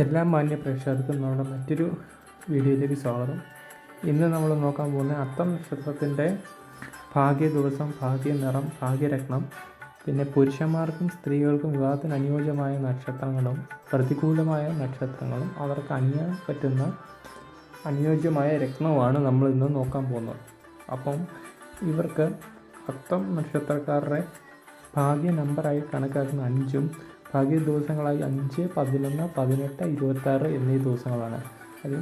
എല്ലാ മാന്യ പ്രേക്ഷകർക്കും നമ്മുടെ മറ്റൊരു വീഡിയോയിലേക്ക് സ്വാഗതം. ഇന്ന് നമ്മൾ നോക്കാൻ പോകുന്ന അത്തം നക്ഷത്രത്തിന്റെ ഭാഗ്യ ദിവസം ഭാഗ്യ നിറം ഭാഗ്യരത്നം പിന്നെ പുരുഷന്മാർക്കും സ്ത്രീകൾക്കും വിവാഹത്തിന് അനുയോജ്യമായ നക്ഷത്രങ്ങളും പ്രതികൂലമായ നക്ഷത്രങ്ങളും അവർക്ക് അണിയാൻ പറ്റുന്ന അനുയോജ്യമായ രത്നവുമാണ് നമ്മൾ ഇന്ന് നോക്കാൻ പോകുന്നത്. അപ്പം ഇവർക്ക് അത്തം നക്ഷത്രക്കാരുടെ ഭാഗ്യ നമ്പറായി കണക്കാക്കുന്ന അഞ്ചും ഭാഗ്യ ദിവസങ്ങളായി അഞ്ച് പതിനൊന്ന് പതിനെട്ട് ഇരുപത്താറ് എന്നീ ദിവസങ്ങളാണ്. അത്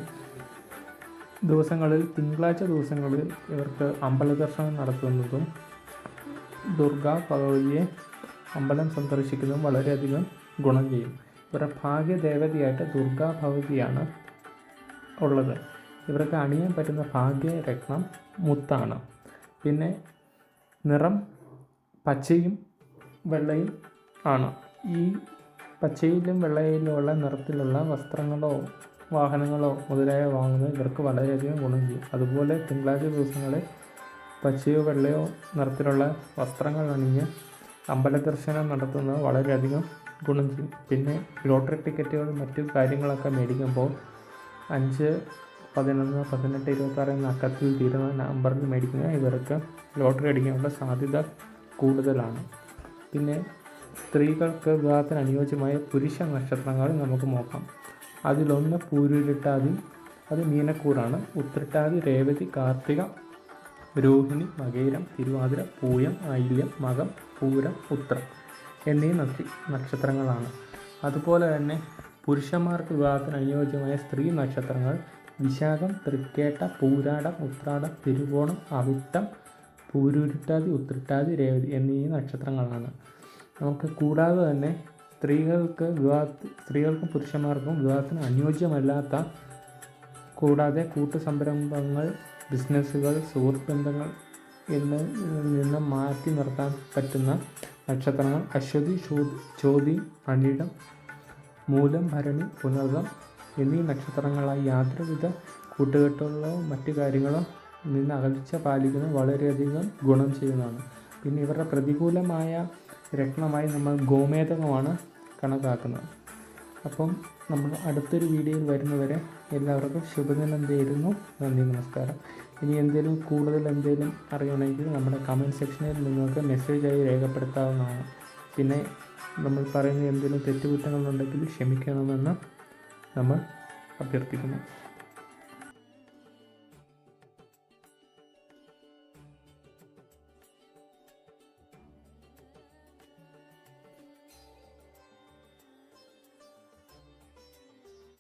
ദിവസങ്ങളിൽ തിങ്കളാഴ്ച ദിവസങ്ങളിൽ ഇവർക്ക് അമ്പല ദർശനം നടത്തുന്നതും ദുർഗാ ഭഗവതിയെ അമ്പലം സന്ദർശിക്കുന്നതും വളരെയധികം ഗുണം ചെയ്യും. ഇവരുടെ ഭാഗ്യദേവതയായിട്ട് ദുർഗാ ഭഗവതിയാണ് ഉള്ളത്. ഇവർക്ക് അണിയാൻ പറ്റുന്ന ഭാഗ്യരത്നം മുത്താണ്. പിന്നെ നിറം പച്ചയും വെള്ളയും ആണ്. ഈ പച്ചയിലും വെള്ളയിലുമുള്ള നിറത്തിലുള്ള വസ്ത്രങ്ങളോ വാഹനങ്ങളോ മുതലായ വാങ്ങുന്നത് ഇവർക്ക് വളരെയധികം ഗുണം ചെയ്യും. അതുപോലെ തിങ്കളാഴ്ച ദിവസങ്ങളിൽ പച്ചയോ വെള്ളയോ നിറത്തിലുള്ള വസ്ത്രങ്ങൾ അണിഞ്ഞ് അമ്പല ദർശനം നടത്തുന്നത് വളരെയധികം ഗുണം ചെയ്യും. പിന്നെ ലോട്ടറി ടിക്കറ്റുകൾ മറ്റു കാര്യങ്ങളൊക്കെ മേടിക്കുമ്പോൾ അഞ്ച് പതിനൊന്ന് പതിനെട്ട് ഇരുപത്താറ് എന്ന അക്കത്തിൽ തീരുന്ന നമ്പറിൽ മേടിക്കുന്ന ഇവർക്ക് ലോട്ടറി അടിക്കാനുള്ള സാധ്യത കൂടുതലാണ്. പിന്നെ സ്ത്രീകൾക്ക് വിവാഹത്തിന് അനുയോജ്യമായ പുരുഷ നക്ഷത്രങ്ങൾ നമുക്ക് നോക്കാം. അതിലൊന്ന് പൂരുരുട്ടാതി അത് മീനക്കൂറാണ്. ഉത്രട്ടാതി രേവതി കാർത്തിക രോഹിണി മകേരം തിരുവാതിര പൂയം ഐല്യം മകം പൂരം ഉത്രം എന്നീ നക്ഷ നക്ഷത്രങ്ങളാണ്. അതുപോലെ തന്നെ പുരുഷന്മാർക്ക് വിവാഹത്തിന് അനുയോജ്യമായ സ്ത്രീ നക്ഷത്രങ്ങൾ വിശാഖം തൃക്കേട്ട പൂരാടം ഉത്രാടം തിരുവോണം അവിട്ടം പൂരുരുട്ടാതി ഉത്രട്ടാതി രേവതി എന്നീ നക്ഷത്രങ്ങളാണ്. നമുക്ക് കൂടാതെ തന്നെ സ്ത്രീകൾക്ക് വിവാഹ സ്ത്രീകൾക്കും പുരുഷന്മാർക്കും വിവാഹത്തിന് അനുയോജ്യമല്ലാത്ത കൂടാതെ കൂട്ടു സംരംഭങ്ങൾ ബിസിനസ്സുകൾ സുഹൃത്ത് ബന്ധങ്ങൾ എന്നിൽ നിന്ന് മാറ്റി നിർത്താൻ പറ്റുന്ന നക്ഷത്രങ്ങൾ അശ്വതി ചോതി അനിടം മൂലം ഭരണി പുനർദം എന്നീ നക്ഷത്രങ്ങളായി യാതൊരുവിധ കൂട്ടുകെട്ടുകളോ മറ്റു കാര്യങ്ങളോ നിന്ന് അകൽച്ച പാലിക്കുന്നത് വളരെയധികം ഗുണം ചെയ്യുന്നതാണ്. പിന്നെ ഇവരുടെ പ്രതികൂലമായ രത്നമായി നമ്മൾ ഗോമേതകമാണ് കണക്കാക്കുന്നത്. അപ്പം നമ്മൾ അടുത്തൊരു വീഡിയോയിൽ വരുന്നവരെ എല്ലാവർക്കും ശുഭദിനം നേരുന്നു നന്ദി നമസ്കാരം. ഇനി എന്തെങ്കിലും കൂടുതൽ എന്തെങ്കിലും അറിയണമെങ്കിൽ നമ്മുടെ കമന്റ് സെക്ഷനിൽ നിങ്ങൾക്ക് മെസ്സേജായി രേഖപ്പെടുത്താവുന്നതാണ്. പിന്നെ നമ്മൾ പറയുന്ന എന്തെങ്കിലും തെറ്റുകുറ്റങ്ങളുണ്ടെങ്കിൽ ക്ഷമിക്കണമെന്ന് നമ്മൾ അഭ്യർത്ഥിക്കുന്നു.